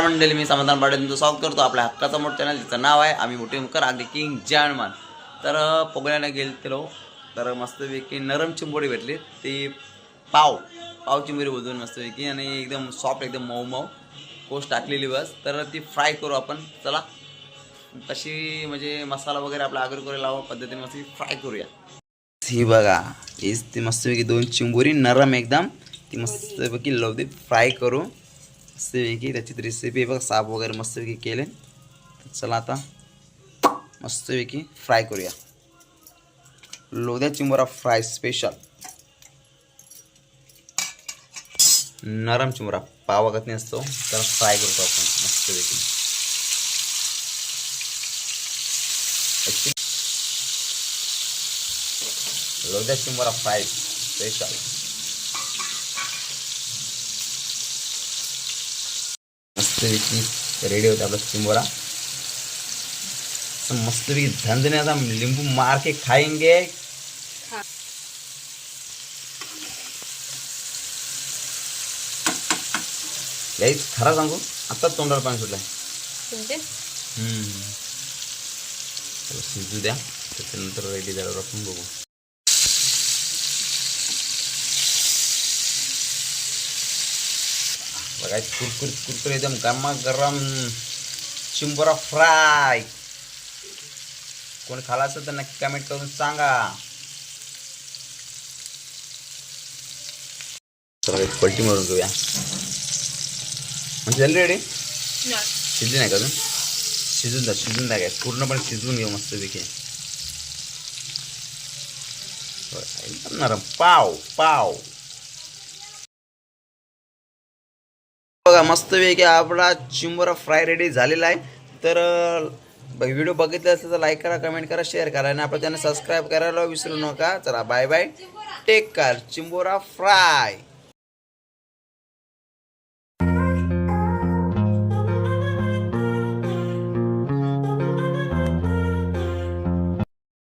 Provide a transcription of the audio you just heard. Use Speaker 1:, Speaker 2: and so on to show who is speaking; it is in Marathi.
Speaker 1: मंडळी मी समाधान पाटील तुमचं स्वागत करतो आपल्या हक्काचा मोठं चॅनल तिचं नाव आहे आम्ही मोठे मुकर अगदी किंग जानमान तर पोगण्याला गेलो तर मस्तपैकी नरम चिंबोडी भेटली. ती पाव पाव चिंबोरी बोलून मस्तपैकी आणि एकदम सॉफ्ट एकदम मऊ मऊ कोस्ट टाकलेली बस. तर ती फ्राय करू आपण. चला. तशी म्हणजे मसाला वगैरे आपला आगर करू लावा पद्धतीने मस्त फ्राय करूया. ही बघा हीच ती मस्तपैकी दोन चिंबोरी नरम एकदम. ती मस्तपैकी लवते फ्राय करू. मस्तपैकी त्याची रेसिपी बघा साप वगैरे मस्तपैकी केले. चला आता मस्तपैकी फ्राय करूया. लोद्या चिंबोरा फ्राय स्पेशल नरम चिंबोरा पावागत नाही असतो. तर फ्राय करतो आपण मस्तपैकी Actually, लोद्या चिंबोरा फ्राय स्पेशल मस्तपैकी रेडी होते आपला चिंबोरा. मस्तपैकी आता लिंबू मार के खाएंगे यायच खरा सांगू आत्ताच तोंडाला पाणी सुटलंय. शिजू द्या. त्याच्यानंतर रेडी झाल्यावर आपण बघू. बघा कुरकुरीत कुरकुरीत एकदम गरमा गरम चिंबोरा फ्राय. कोणी खाला असेल तर नक्की कमेंट करून सांगा. पलटी मारून घेऊया. म्हणजे झाली रेडी शिजली नाही का अजून? शिजून द्या शिजून द्या काय पूर्णपणे शिजवून घेऊ मस्तपैकी. बरं, एकदम नरम. पाव पाव. बघा मस्तपैकी आपला चिंबोरा फ्राय रेडी झालेला आहे. तर व्हिडिओ बघितला असेल तर लाईक करा कमेंट करा शेअर करा. आणि आपल्या चॅनल सबस्क्राईब करायला विसरू नका. चला बाय बाय टेक कर चिंबोरा फ्राय.